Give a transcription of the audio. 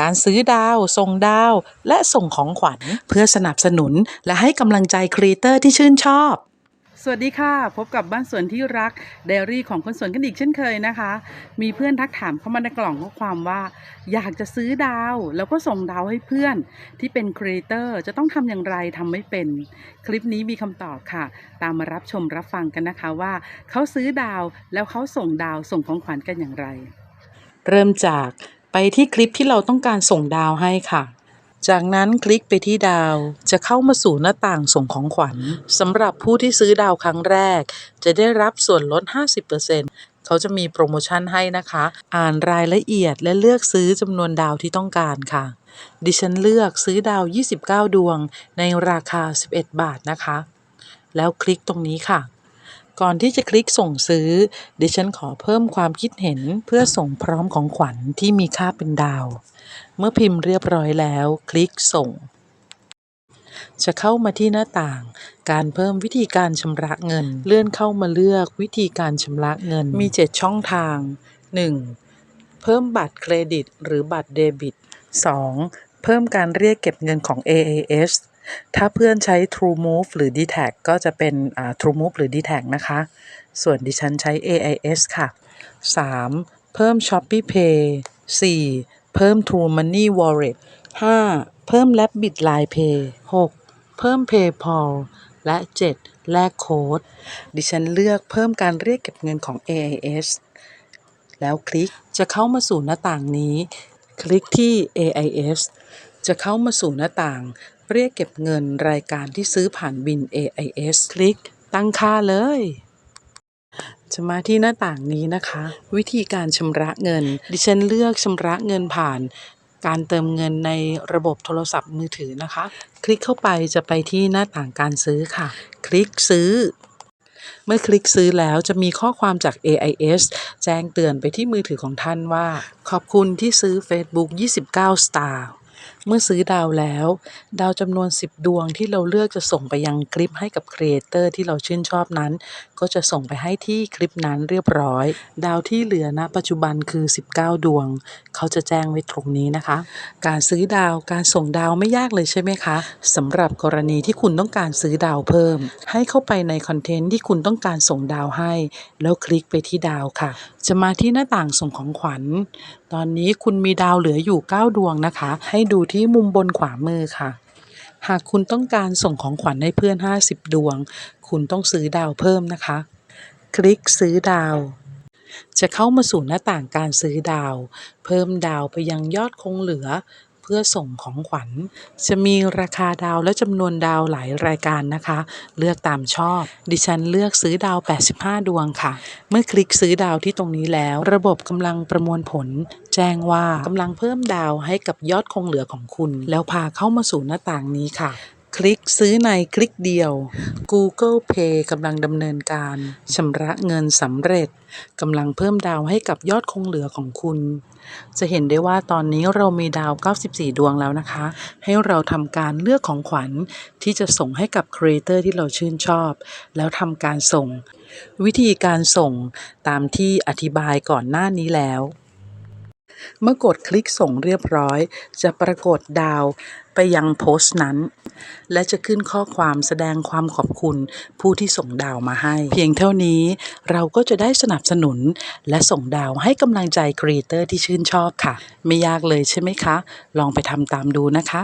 การซื้อดาว ส่งดาว และส่งของขวัญ เพื่อสนับสนุนและให้กำลังใจครีเอเตอร์ที่ชื่นชอบ สวัสดีค่ะ พบกับบ้านสวนที่รักไดอารี่ของคนสวนกันอีกเช่นเคยนะคะ มีเพื่อนทักถามเข้ามาในกล่องข้อความว่า อยากจะซื้อดาว แล้วก็ส่งดาวให้เพื่อนที่เป็นครีเอเตอร์จะต้องทำอย่างไรทำไม่เป็น คลิปนี้มีคำตอบค่ะ ตามมารับชมรับฟังกันนะคะว่า เขาซื้อดาวแล้วเขาส่งดาวส่งของขวัญกันอย่างไร เริ่มจาก ไปที่คลิปที่เราต้องการส่งดาวให้ค่ะ จากนั้นคลิกไปที่ดาว จะเข้ามาสู่หน้าต่างส่งของขวัญสำหรับผู้ที่ซื้อดาวครั้งแรก จะได้รับส่วนลด 50%เขาจะมีโปรโมชั่นให้นะคะ อ่านรายละเอียดและเลือกซื้อจำนวนดาวที่ต้องการค่ะดิฉันเลือกซื้อดาว 29 ดวงในราคา 11 บาทนะคะ แล้วคลิกตรงนี้ค่ะ ก่อนที่จะคลิกส่งซื้อ ดิฉันขอเพิ่มความคิดเห็นเพื่อส่งพร้อมของขวัญที่มีค่าเป็นดาว เมื่อพิมพ์เรียบร้อยแล้ว คลิกส่ง จะเข้ามาที่หน้าต่าง การเพิ่มวิธีการชำระเงิน เลื่อนเข้ามาเลือกวิธีการชำระเงิน มี 7 ช่องทาง 1. เพิ่มบัตรเครดิต หรือบัตรเดบิต 2. เพิ่มการเรียกเก็บเงินของ AAS ถ้าเพื่อนใช้ TrueMove หรือ d t a c ก็จะเป็นอ่า TrueMove หรือ d t a c นะคะ ส่วนดิฉันใช้ AIS ค่ะ 3. เพิ่ม Shopee Pay 4. เพิ่ม True Money Wallet 5. เพิ่ม Rabbit Line Pay 6. เพิ่ม PayPal และ 7. แลกโค้ด ดิฉันเลือกเพิ่มการเรียกเก็บเงินของ AIS แล้วคลิกจะเข้ามาสู่หน้าต่างนี้ คลิกที่ AIS จะเข้ามาสู่หน้าต่าง เรียกเก็บเงินรายการที่ซื้อผ่านบิน AIS คลิก ตั้งค่าเลย จะมาที่หน้าต่างนี้นะคะ วิธีการชำระเงิน ดิฉันเลือกชำระเงินผ่านการเติมเงินในระบบโทรศัพท์มือถือนะคะ คลิกเข้าไปจะไปที่หน้าต่างการซื้อค่ะ คลิกซื้อ เมื่อคลิกซื้อแล้วจะมีข้อความจาก AIS แจ้งเตือนไปที่มือถือของท่านว่า ขอบคุณที่ซื้อ Facebook 29 Star เมื่อซื้อดาวแล้ว ดาวจำนวน 10 ดวงที่เราเลือกจะส่งไปยังคลิปให้กับครีเอเตอร์ที่เราชื่นชอบนั้น ก็จะส่งไปให้ที่คลิปนั้นเรียบร้อย ดาวที่เหลือณปัจจุบันคือ 19 ดวง เขาจะแจ้งไว้ตรงนี้นะคะ การซื้อดาวการส่งดาวไม่ยากเลยใช่ไหมคะสำหรับกรณีที่คุณต้องการซื้อดาวเพิ่ม ให้เข้าไปในคอนเทนต์ที่คุณต้องการส่งดาวให้ แล้วคลิกไปที่ดาวค่ะ จะมาที่หน้าต่างส่งของขวัญ ตอนนี้คุณมีดาวเหลืออยู่ 9 ดวงนะคะ ให้ดูที่มุมบนขวามือค่ะ หากคุณต้องการส่งของขวัญให้เพื่อน 50 ดวง คุณต้องซื้อดาวเพิ่มนะคะ คลิกซื้อดาว จะเข้ามาสู่หน้าต่างการซื้อดาว เพิ่มดาวไปยังยอดคงเหลือ เพื่อส่งของขวัญ จะมีราคาดาวและจำนวนดาวหลายรายการนะคะ เลือกตามชอบ ดิฉันเลือกซื้อดาว 85 ดวงค่ะ เมื่อคลิกซื้อดาวที่ตรงนี้แล้ว ระบบกำลังประมวลผล แจ้งว่ากำลังเพิ่มดาวให้กับยอดคงเหลือของคุณ แล้วพาเข้ามาสู่หน้าต่างนี้ค่ะ คลิกซื้อในคลิกเดียว Google Pay กำลังดำเนินการชำระเงินสำเร็จกำลังเพิ่มดาวให้กับยอดคงเหลือของคุณ จะเห็นได้ว่าตอนนี้เรามีดาว 94 ดวงแล้วนะคะ ให้เราทำการเลือกของขวัญที่จะส่งให้กับครีเอเตอร์ที่เราชื่นชอบ แล้วทำการส่ง วิธีการส่งตามที่อธิบายก่อนหน้านี้แล้ว เมื่อกดคลิกส่งเรียบร้อย จะปรากฏดาวไปยังโพสต์นั้น และจะขึ้นข้อความแสดงความขอบคุณผู้ที่ส่งดาวมาให้ เพียงเท่านี้เราก็จะได้สนับสนุน และส่งดาวให้กำลังใจครีเอเตอร์ที่ชื่นชอบค่ะ ไม่ยากเลยใช่ไหมคะ ลองไปทำตามดูนะคะ